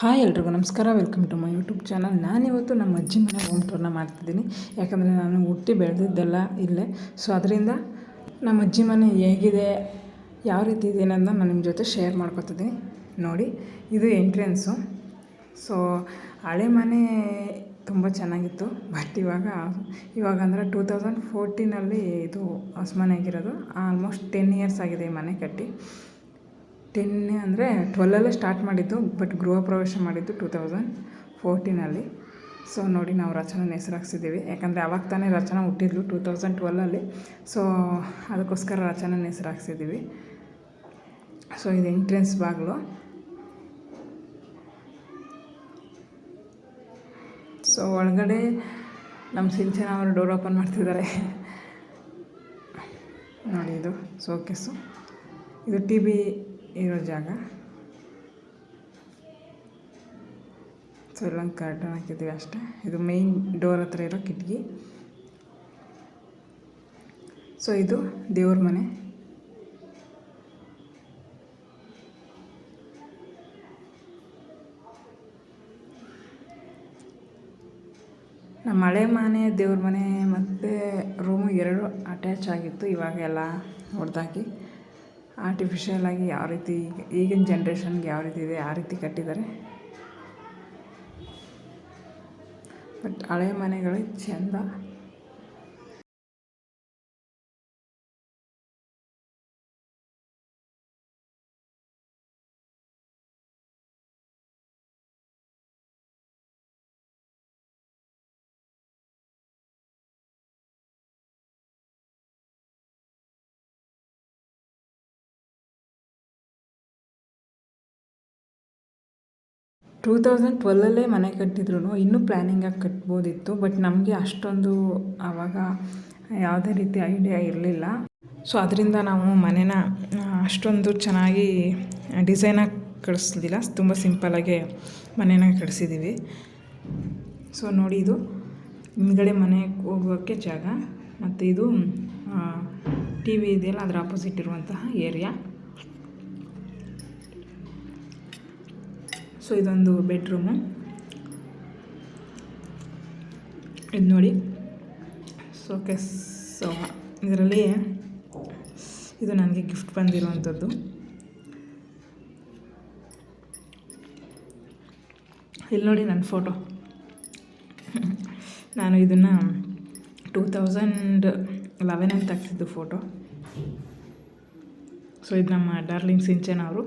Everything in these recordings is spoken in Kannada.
ಹಾಯ್ ಎಲ್ರಿಗೂ ನಮಸ್ಕಾರ. Welcome to my YouTube channel ನಾನಿವತ್ತು ನಮ್ಮ ಅಜ್ಜಿ ಮನೆ ಹೋಮ್ ಟೂರ್ನ ಮಾಡ್ತಿದ್ದೀನಿ. ಯಾಕಂದರೆ ನಾನು ಹುಟ್ಟಿ ಬೆಳೆದಿದ್ದೆಲ್ಲ ಇಲ್ಲೇ. ಸೊ ಅದರಿಂದ ನಮ್ಮ ಅಜ್ಜಿ ಮನೆ ಹೇಗಿದೆ, ಯಾವ ರೀತಿ ಇದೆ ಅನ್ನೋದನ್ನ ನಾನು ನಿಮ್ಮ ಜೊತೆ ಶೇರ್ ಮಾಡ್ಕೊತಿದ್ದೀನಿ. ನೋಡಿ, ಇದು ಎಂಟ್ರೆನ್ಸು ಸೊ ಹಳೆ ಮನೆ ತುಂಬ ಚೆನ್ನಾಗಿತ್ತು. ಬಟ್ ಇವಾಗ ಇವಾಗ ಅಂದರೆ ಟೂ ತೌಸಂಡ್ ಫೋರ್ಟೀನಲ್ಲಿ ಇದು ಹೊಸ ಮನೆ ಆಗಿರೋದು. ಆಲ್ಮೋಸ್ಟ್ ಟೆನ್ ಇಯರ್ಸ್ ಆಗಿದೆ ಈ ಮನೆ ಕಟ್ಟಿ. ಟೆನ್ ಅಂದರೆ ಟ್ವೆಲ್ಲಲ್ಲೇ ಸ್ಟಾರ್ಟ್ ಮಾಡಿದ್ದು, ಬಟ್ ಗೃಹ ಪ್ರವೇಶ ಮಾಡಿದ್ದು ಟೂ ತೌಸಂಡ್ ಫೋರ್ಟೀನಲ್ಲಿ. ಸೊ ನೋಡಿ, ನಾವು ರಚನ ಹೆಸರು ಹಾಕ್ಸಿದ್ದೀವಿ ಯಾಕಂದರೆ ಅವಾಗ ತಾನೇ ರಚನಾ ಹುಟ್ಟಿದ್ಲು ಟೂ ತೌಸಂಡ್ ಟ್ವೆಲ್ಲಲ್ಲಿ ಸೊ ಅದಕ್ಕೋಸ್ಕರ ರಚನ ಹೆಸರು ಹಾಕ್ಸಿದ್ದೀವಿ ಸೊ ಇದು ಎಂಟ್ರೆನ್ಸ್ ಬಾಗಿಲು. ಸೊ ಒಳಗಡೆ ನಮ್ಮ ಸಿಂಚನ ಅವರು ಡೋರ್ ಓಪನ್ ಮಾಡ್ತಿದ್ದಾರೆ. ನೋಡಿ ಇದು, ಸೋಕೆಸು. ಇದು ಟಿ ವಿ ಇರೋ ಜಾಗ. ಸೊ ಇಲ್ಲೊಂದು ಕರ್ಟನ್ ಹಾಕಿದ್ದೀವಿ ಅಷ್ಟೇ. ಇದು ಮೇಯ್ನ್ ಡೋರ್ ಹತ್ರ ಇರೋ ಕಿಟಕಿ. ಸೊ ಇದು ದೇವ್ರ ಮನೆ. ನಮ್ಮ ಹಳೆ ಮನೆ, ದೇವ್ರ ಮನೆ ಮತ್ತು ರೂಮು ಎರಡು ಅಟ್ಯಾಚ್ ಆಗಿತ್ತು. ಇವಾಗ ಎಲ್ಲ ಹೊಡೆದಾಕಿ ಆರ್ಟಿಫಿಷಿಯಲ್ ಆಗಿ ಯಾವ ರೀತಿ, ಈಗಿನ ಜನ್ರೇಷನ್ಗೆ ಯಾವ ರೀತಿ ಇದೆ, ಆ ರೀತಿ ಕಟ್ಟಿದ್ದಾರೆ. ಬಟ್ ಹಳೆ ಮನೆಗಳೇ ಚೆಂದ. ಟೂ ತೌಸಂಡ್ ಟ್ವೆಲ್ಲಲ್ಲೇ ಮನೆ ಕಟ್ಟಿದ್ರು ಇನ್ನೂ ಪ್ಲ್ಯಾನಿಂಗಾಗಿ ಕಟ್ಬೋದಿತ್ತು ಬಟ್ ನಮಗೆ ಅಷ್ಟೊಂದು ಆವಾಗ ಯಾವುದೇ ರೀತಿ ಐಡಿಯಾ ಇರಲಿಲ್ಲ. ಸೊ ಅದರಿಂದ ನಾವು ಮನೆನ ಅಷ್ಟೊಂದು ಚೆನ್ನಾಗಿ ಡಿಸೈನಾಗಿ ಕಳಿಸ್ಲಿಲ್ಲ. ತುಂಬ ಸಿಂಪಲಾಗೆ ಮನೇನ ಕಳಿಸಿದ್ದೀವಿ ಸೊ ನೋಡಿ ಇದು ಹಿಂದ್ಗಡೆ ಮನೆಗೆ ಹೋಗೋಕ್ಕೆ ಜಾಗ, ಮತ್ತು ಇದು ಟಿ ವಿ ಇದೆಯಲ್ಲ, ಅದರ ಆಪೋಸಿಟ್ ಇರುವಂತಹ ಏರಿಯಾ ಸೊ ಇದೊಂದು ಬೆಡ್ರೂಮು ಇದು ನೋಡಿ. ಸೋಕೆಸ್ ಸೊ ಇದರಲ್ಲಿ ಇದು ನನಗೆ ಗಿಫ್ಟ್ ಬಂದಿರುವಂಥದ್ದು ಇಲ್ಲಿ ನೋಡಿ ನನ್ನ ಫೋಟೋ ನಾನು ಇದನ್ನು ಟೂ ತೌಸಂಡ್ ಲೆವೆನಲ್ಲಿ ತೆಗ್ಸಿದ್ದು ಫೋಟೋ ಸೊ ಇದು ನಮ್ಮ ಡಾರ್ಲಿಂಗ್ ಸಿಂಚನ್ ಅವರು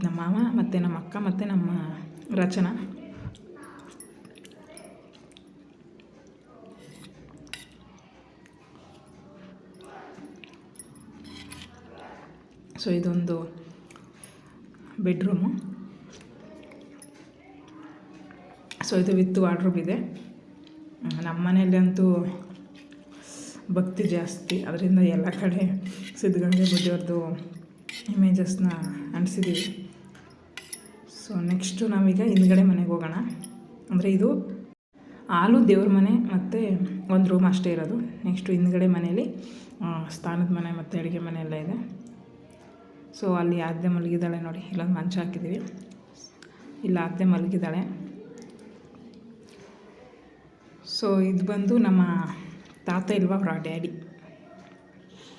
ಅದು ನಮ್ಮ ಮಾವ ಮತ್ತು ನಮ್ಮ ಅಕ್ಕ ಮತ್ತು ನಮ್ಮ ರಚನಾ. ಸೊ ಇದೊಂದು ಬೆಡ್ರೂಮು ಸೊ ಇದು ವಿತ್ ವಾರ್ಡ್ರೂಬ್ ಇದೆ. ನಮ್ಮ ಮನೆಯಲ್ಲಿ ಅಂತೂ ಭಕ್ತಿ ಜಾಸ್ತಿ. ಅದರಿಂದ ಎಲ್ಲ ಕಡೆ ಸಿದ್ಧಗಂಗೆ ಬುದ್ಧಿಯವ್ರದ್ದು ಇಮೇಜಸ್ನ ಅಂಟಿಸಿದ್ದೀವಿ ಸೊ ನೆಕ್ಸ್ಟು ನಾವೀಗ ಹಿಂದ್ಗಡೆ ಮನೆಗೆ ಹೋಗೋಣ. ಅಂದರೆ ಇದು ಹಾಲು ದೇವ್ರ ಮನೆ ಮತ್ತು ಒಂದು ರೂಮ್ ಅಷ್ಟೇ ಇರೋದು. ನೆಕ್ಸ್ಟು ಹಿಂದ್ಗಡೆ ಮನೆಯಲ್ಲಿ ಸ್ಥಾನದ ಮನೆ ಮತ್ತು ಅಡುಗೆ ಮನೆ ಎಲ್ಲ ಇದೆ. ಸೊ ಅಲ್ಲಿ ಆದ್ದೆ ಮಲಗಿದ್ದಾಳೆ ನೋಡಿ. ಇಲ್ಲೊಂದು ಮಂಚ ಹಾಕಿದ್ದೀವಿ. ಇಲ್ಲ ಆದ್ದೆ ಮಲಗಿದ್ದಾಳೆ. ಸೊ ಇದು ಬಂದು ನಮ್ಮ ತಾತ ಇಲ್ವಾ? ಅವರ ಡ್ಯಾಡಿ.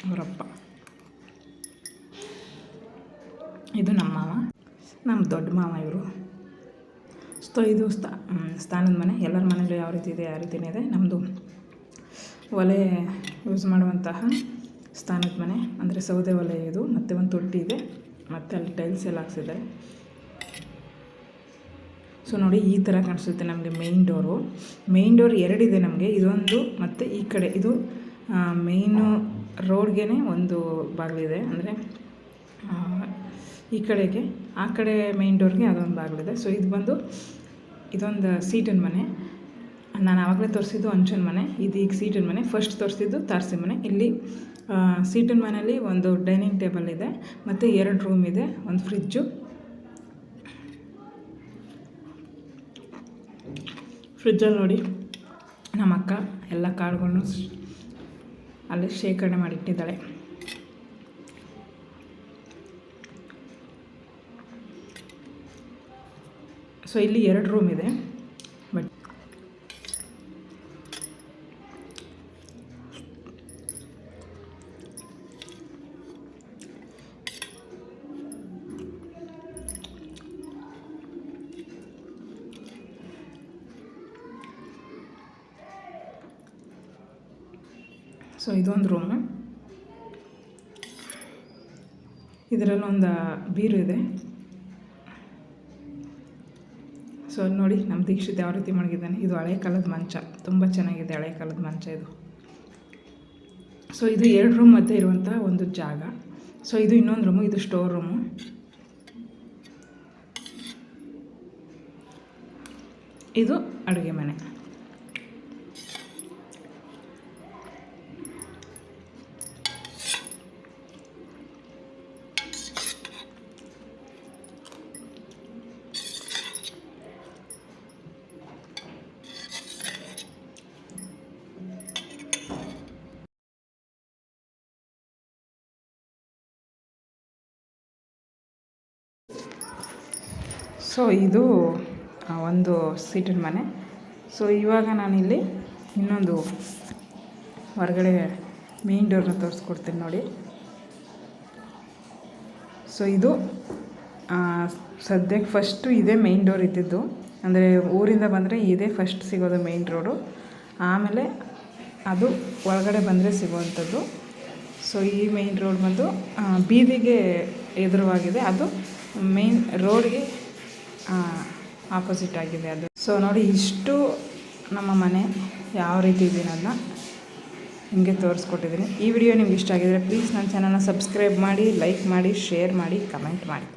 ಅವರಪ್ಪ ಇದು ನಮ್ಮ ಮಾವ. ನಮ್ಮ ದೊಡ್ಡ ಮಾವ ಇವರು. ಸೊ ಇದು ಸ್ಥಾ ಸ್ಥಾನದ ಮನೆ. ಎಲ್ಲರ ಮನೆಯಲ್ಲೂ ಯಾವ ರೀತಿ ಇದೆ ಯಾವ ರೀತಿಯೇ ಇದೆ. ನಮ್ಮದು ಒಲೆ ಯೂಸ್ ಮಾಡುವಂತಹ ಸ್ಥಾನದ ಮನೆ. ಅಂದರೆ ಸೌದೆ ಒಲೆ ಇದು. ಮತ್ತು ಒಂದು ತೊಟ್ಟಿ ಇದೆ. ಮತ್ತು ಅಲ್ಲಿ ಟೈಲ್ಸ್ ಎಲ್ಲ ಹಾಕ್ಸಿದ್ದಾರೆ. ಸೊ ನೋಡಿ, ಈ ಥರ ಕಾಣಿಸುತ್ತೆ ನಮಗೆ ಮೇಯ್ನ್ ಡೋರು ಮೇಯ್ನ್ ಡೋರ್ ಎರಡಿದೆ ನಮಗೆ. ಇದೊಂದು ಮತ್ತು ಈ ಕಡೆ. ಇದು ಮೇಯ್ನು ರೋಡ್ಗೆ ಒಂದು ಬಾಗಿಲಿದೆ ಅಂದರೆ ಈ ಕಡೆಗೆ ಆ ಕಡೆ ಮೇನ್ ಡೋರ್ಗೆ ಅದೊಂದು ಬಾಗಿಲಿದೆ ಸೊ ಇದು ಬಂದು ಇದೊಂದು ಸೀಟಿನ ಮನೆ. ನಾನು ಆವಾಗಲೇ ತೋರಿಸಿದ್ದು ಅಂಚನ ಮನೆ. ಇದು ಈಗ ಸೀಟಿನ ಮನೆ. ಫಸ್ಟ್ ತೋರಿಸಿದ್ದು ತಾರಸಿ ಮನೆ. ಇಲ್ಲಿ ಸೀಟಿನ ಮನೆಯಲ್ಲಿ ಒಂದು ಡೈನಿಂಗ್ ಟೇಬಲ್ ಇದೆ. ಮತ್ತು ಎರಡು ರೂಮ್ ಇದೆ. ಒಂದು ಫ್ರಿಜ್ಜು ಫ್ರಿಜ್ಜಲ್ಲಿ ನೋಡಿ ನಮ್ಮ ಅಕ್ಕ ಎಲ್ಲ ಕಾಳುಗಳನ್ನು ಅಲ್ಲಿ ಶೇಖರಣೆ ಮಾಡಿಟ್ಟಿದ್ದಾಳೆ ಸೊ ಇಲ್ಲಿ ಎರಡು ರೂಮ್ ಇದೆ. ಬಟ್ ಸೊ ಇದೊಂದು ರೂಮು ಇದರಲ್ಲೊಂದು ಬೀರು ಇದೆ. ಸೊ ನೋಡಿ, ನಮ್ಮ ದೀಕ್ಷಿತ್ ಯಾವ ರೀತಿ ಮಡಗಿದ್ದಾನೆ? ಇದು ಹಳೆ ಕಾಲದ ಮಂಚ. ತುಂಬ ಚೆನ್ನಾಗಿದೆ ಹಳೆ ಕಾಲದ ಮಂಚ ಇದು. ಸೊ ಇದು ಎರಡು ರೂಮ್ ಮಧ್ಯೆ ಇರುವಂಥ ಒಂದು ಜಾಗ. ಸೊ ಇದು ಇನ್ನೊಂದು ರೂಮು ಇದು ಸ್ಟೋರ್ ರೂಮು ಇದು ಅಡುಗೆ ಮನೆ. ಸೊ ಇದು ಒಂದು ಸೀಟಿನ ಮನೆ. ಸೊ ಇವಾಗ ನಾನಿಲ್ಲಿ ಇನ್ನೊಂದು ಹೊರಗಡೆ ಮೇನ್ ಡೋರ್ನ ತೋರಿಸ್ಕೊಡ್ತೀನಿ ನೋಡಿ. ಸೊ ಇದು ಸದ್ಯಕ್ಕೆ ಫಸ್ಟು ಇದೇ ಮೇನ್ ಡೋರ್ ಇದ್ದಿದ್ದು. ಅಂದರೆ ಊರಿಂದ ಬಂದರೆ ಇದೇ ಫಸ್ಟ್ ಸಿಗೋದು ಮೇನ್ ರೋಡು ಆಮೇಲೆ ಅದು ಒಳಗಡೆ ಬಂದರೆ ಸಿಗುವಂಥದ್ದು. ಸೊ ಈ ಮೇನ್ ರೋಡ್ ಬಂದು ಬೀದಿಗೆ ಎದುರುವಾಗಿದೆ. ಅದು ಮೇನ್ ರೋಡ್ಗೆ ಆಪೋಸಿಟ್ ಆಗಿದೆ ಅದು. ಸೊ ನೋಡಿ ಇಷ್ಟು ನಮ್ಮ ಮನೆ ಯಾವ ರೀತಿ ಇದೆ ನಿಮಗೆ ತೋರಿಸ್ಕೊಟ್ಟಿದ್ದೀನಿ. ಈ ವಿಡಿಯೋ ನಿಮ್ಗೆ ಇಷ್ಟ ಆಗಿದ್ರೆ ಪ್ಲೀಸ್ ನನ್ನ ಚಾನಲ್ನ ಸಬ್ಸ್ಕ್ರೈಬ್ ಮಾಡಿ ಲೈಕ್ ಮಾಡಿ ಶೇರ್ ಮಾಡಿ ಕಮೆಂಟ್ ಮಾಡಿ.